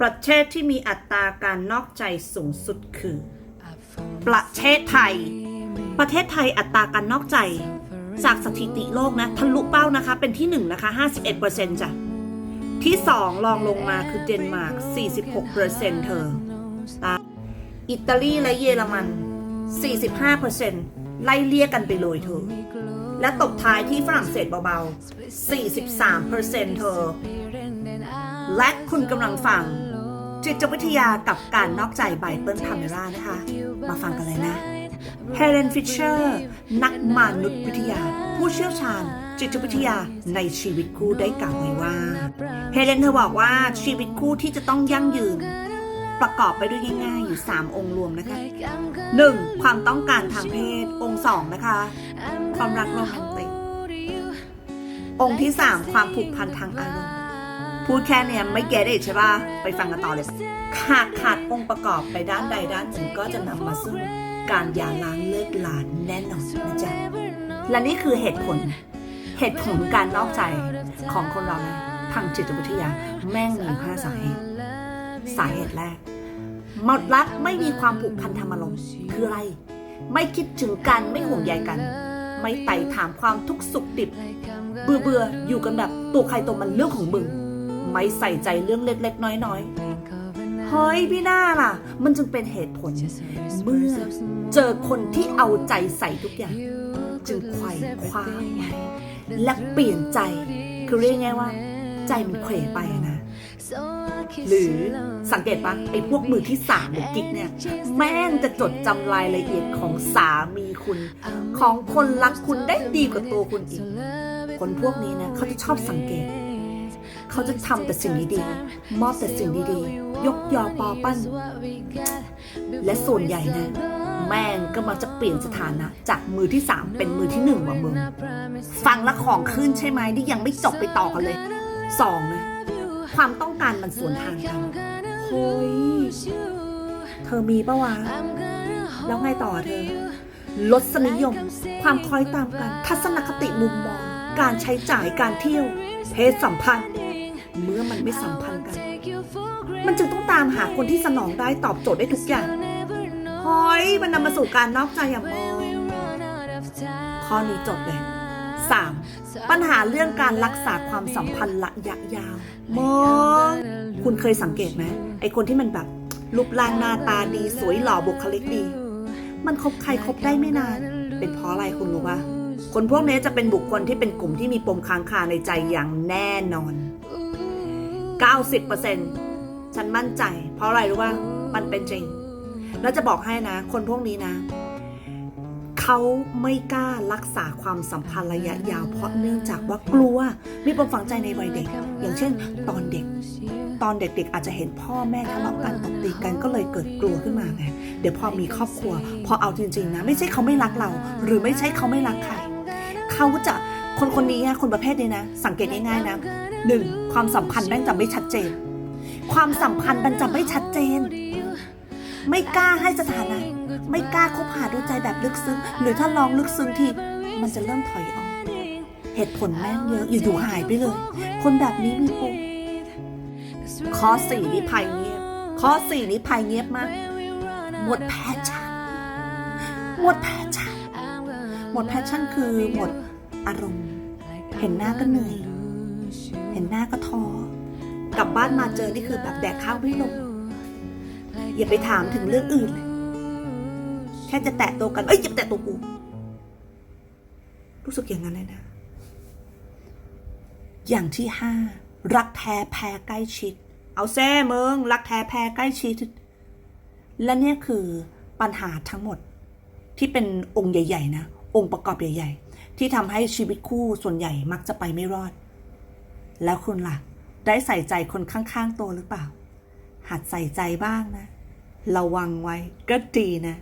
ประเทศที่มีอัตราการนอกใจสูงสุดคือ ประเทศไทย ประเทศไทยอัตราการนอกใจ จากสถิติโลกนะทะลุเป้านะคะ เป็นที่หนึ่งนะคะ 51%จ้ะ ที่สองรองลงมาคือเดนมาร์ก 46%เธอตามอิตาลีและเยอรมัน 45%ไล่เลี่ยกันไปเลยเธอ และตบท้ายที่ฝรั่งเศสเบาๆ 43%เธอและคุณกำลังฟัง จิตวิทยากับการนอกใจไบเปิลพาเมรานะคะ มาฟังกันเลยนะเฮเลนฟิชเชอร์นักมนุษยวิทยา ผู้เชี่ยวชาญ จิตวิทยาในชีวิตคู่ได้กล่าวไว้ว่าเฮเลนเธอบอกว่าชีวิตคู่ที่จะต้องยั่งยืน ประกอบไปด้วยง่ายๆอยู่ 3 องค์รวมนะคะ 1. ความต้องการทางเพศ องค์ 2 นะคะ ความรักโรแมนติกองค์ที่ 3 ความผูกพันทางอารมณ์ พูดแค่เนี้ยไม่เก็ตเใช่ป่ะ ไปฟังกันต่อเลย ขาดขาดองค์ประกอบไปด้านใดด้านหนึ่งก็จะนำมาซึ่งการหย่าร้างเลิกลาแน่นอนนะจ๊ะ และนี่คือเหตุผล เหตุผลการนอกใจของคนเรานะทางจิตวิทยาแม่งมีห้าสาเหตุ สาเหตุแรกหมดรักไม่มีความผูกพันธรรมอารมคืออะไร ไม่คิดถึงกันไม่ห่วงใยกัน ไม่ไต่ถามความทุกข์สุขดิบ เบื่อเบื่ออยู่กันแบบตัวใครตัวมันเรื่องของมึง ไม่ใส่ใจเรื่องเล็กๆ น้อยๆ เฮ้ยพี่หน้าล่ะ มันจึงเป็นเหตุผล เมื่อเจอคนที่เอาใจใส่ทุกอย่าง จึงไขว่คว้าและเปลี่ยนใจ คือเรียกไงว่า ใจมันเขวไปนะหรือสังเกตปะไอ้พวกมือที่สามหรือกิ๊กเนี่ย แม่งจะจดจำรายละเอียดของสามีคุณ ของคนรักคุณได้ดีกว่าตัวคุณอีก คนพวกนี้นะเขาจะชอบสังเกต เขาจะทำแต่สิ่งดีๆ มอบแต่สิ่งดีๆ ยกยอปอปั้น และส่วนใหญ่นะแม่งก็มักจะเปลี่ยนสถานะ จากมือที่สามเป็นมือที่หนึ่งว่ะมึง ฟังละของขึ้นใช่ไหมนี่ยังไม่จบไปต่อกันเลยสองนะความต้องการมันสวนทางกันเฮ้ยเธอมีปะวะ แล้วไงต่อเธอลดสนิยม ความคล้อยตามกัน ทัศนคติมุมมอง การใช้จ่ายการเที่ยวเพศสัมพันธ์ เมื่อมันไม่สัมพันธ์กัน มันจึงต้องตามหาคนที่สนองได้ตอบโจทย์ได้ทุกอย่างเฮ้ยมันนำมาสู่การนอกใจอย่างมองข้อนี้จบเลย 3. ปัญหาเรื่องการรักษาความสัมพันธ์ระยะยาวมองคุณเคยสังเกตไหมไอคนที่มันแบบรูปร่างหน้าตาดีสวยหล่อบุคลิกดี มันคบใครคบได้ไม่นาน เป็นเพราะอะไรคุณรู้ปะ คนพวกนี้จะเป็นบุคคลที่เป็นกลุ่มที่มีปมค้างคาในใจอย่างแน่นอน 90%ฉันมั่นใจ เพราะอะไรรู้ป่ะมันเป็นจริง แล้วจะบอกให้นะ คนพวกนี้นะ เขาไม่กล้ารักษาความสัมพันธ์ระยะยาวเพราะเนื่องจากว่ากลัว มีปมฝังใจในวัยเด็ก อย่างเช่น ตอนเด็กตอนเด็กๆอาจจะเห็นพ่อแม่ทะเลาะกันตบตีกันก็เลยเกิดกลัวขึ้นมาไง เดี๋ยวพอมีครอบครัว พอเอาจริงๆนะ ไม่ใช่เขาไม่รักเรา หรือไม่ใช่เขาไม่รักใคร เขาจะคนคนนี้อะคนประเภทนี้นะ สังเกตง่ายๆนะหนึ่งความสัมพันธ์แม่งจะไม่ชัดเจน ความสัมพันธ์มันจะไม่ชัดเจน ไม่กล้าให้สถานะ ไม่กล้าคบหาดูใจแบบลึกซึ้ง หรือถ้าลองลึกซึ้งทีมันจะเริ่มถอยออก เหตุผลแม่งเยอะอยู่ๆหายไปเลย คนแบบนี้มีปมข้อสี่นี่ภัยเงียบข้อสี่นี่ภัยเงียบมาก หมดแพชชั่นหมดแพชชั่นหมดแพชชั่นคือหมด อารมณ์ เห็นหน้าก็เหนื่อย เห็นหน้าก็ท้อ กลับบ้านมาเจอนี่คือแบบแดกข้าวไม่ลง อย่าไปถามถึงเรื่องอื่นเลย แค่จะแตะตัวกัน เอ้ยอย่าไปแตะตัวกู รู้สึกอย่างนั้นเลยนะ อย่างที่ห้ารักแท้แพ้ใกล้ชิด เอาแซ่มึงรักแท้แพ้ใกล้ชิด และเนี่ยคือปัญหาทั้งหมดที่เป็นองค์ใหญ่ ๆ นะ องค์ประกอบใหญ่ ๆ ที่ทำให้ชีวิตคู่ส่วนใหญ่มักจะไปไม่รอด แล้วคุณล่ะ ได้ใส่ใจคนข้างๆตัวหรือเปล่า หัดใส่ใจบ้างนะ ระวังไว้ก็ดีนะ